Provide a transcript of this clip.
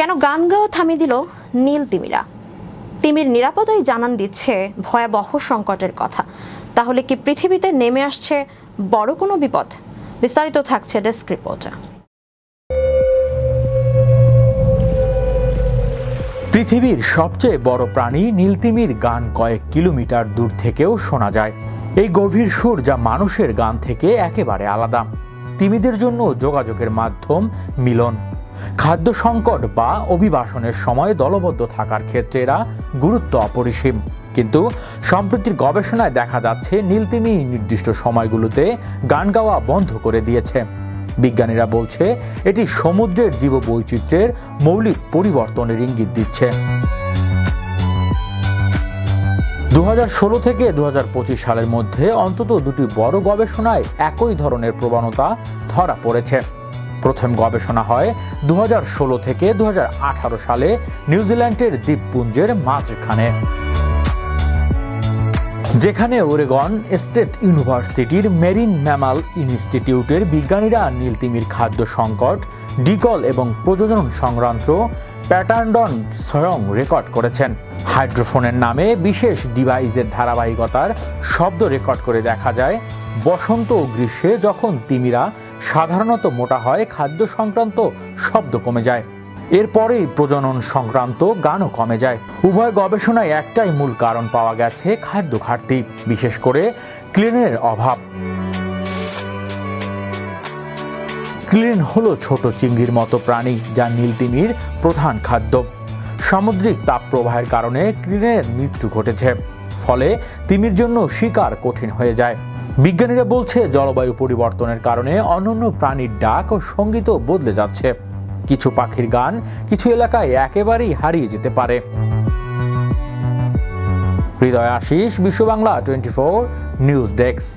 কেন গান গাওয়া থামিয়ে দিল নীল তিমিরা? তিমির নিরাপদাই জানান দিচ্ছে ভয়াবহ সংকটের কথা। তাহলে কি পৃথিবীতে নেমে আসছে বড় কোনো বিপদ? বিস্তারিত থাকছে ডেস্ক রিপোর্টে। পৃথিবীর সবচেয়ে বড় প্রাণী নীলতিমির গান কয়েক কিলোমিটার দূর থেকেও শোনা যায়। এই গভীর সুর যা মানুষের গান থেকে একেবারে আলাদা। তিমিদের জন্য যোগাযোগের মাধ্যম মিলন। খাদ্য সংকট বা অভিবাসনের সময় দলবদ্ধ থাকার ক্ষেত্রে এরা গুরুত্ব অপরিসীম। কিন্তু সম্প্রতির গবেষণায় দেখা যাচ্ছে, নীলতিমি নির্দিষ্ট সময়গুলোতে গান গাওয়া বন্ধ করে দিয়েছে। বিজ্ঞানীরা বলছে, এটি সমুদ্রের জীববৈচিত্র্যের মৌলিক পরিবর্তনের ইঙ্গিত দিচ্ছে। দু হাজার ষোলো থেকে দু হাজার পঁচিশ সালের মধ্যে অন্তত দুটি বড় গবেষণায় একই ধরনের প্রবণতা ধরা পড়েছে। প্রথম গবেষণা হয় দু হাজার ষোলো থেকে দু সালে নিউজিল্যান্ডের দ্বীপপুঞ্জের মাঝখানে। যেখানে ওরেগন স্টেট ইউনিভার্সিটির মেরিন ম্যামাল ইনস্টিটিউটের বিজ্ঞানীরা নীলতিমির খাদ্য সংকট ডিকল এবং প্রযোজন সংক্রান্ত প্যাটার্নডন স্বয়ং রেকর্ড করেছেন। হাইড্রোফোনের নামে বিশেষ ডিভাইসের ধারাবাহিকতার শব্দ রেকর্ড করে দেখা যায়, বসন্ত ও গ্রীষ্মে যখন তিমিরা সাধারণত মোটা হয়, খাদ্য সংক্রান্ত শব্দ কমে যায়। এরপরেই প্রজনন সংক্রান্ত গানও কমে যায়। উভয় গবেষণায় একটাই মূল কারণ পাওয়া গেছে খাদ্য ঘাটতি, বিশেষ করে ক্লিনের অভাব। ক্লিন হলো ছোট চিংড়ির মতো প্রাণী, যা নীলতিমির প্রধান খাদ্য। সামুদ্রিক তাপপ্রবাহের কারণে ক্লিনের মৃত্যু ঘটেছে। ফলে তিমির জন্য শিকার কঠিন হয়ে যায়। বিজ্ঞানীরা বলছে, জলবায়ু পরিবর্তনের কারণে অন্যান্য প্রাণীর ডাক ও সঙ্গীতও বদলে যাচ্ছে। কিছু পাখির গান কিছু এলাকায় একেবারেই হারিয়ে যেতে পারে। Hridoy Ashis Bishwa Bangla twenty four news desk.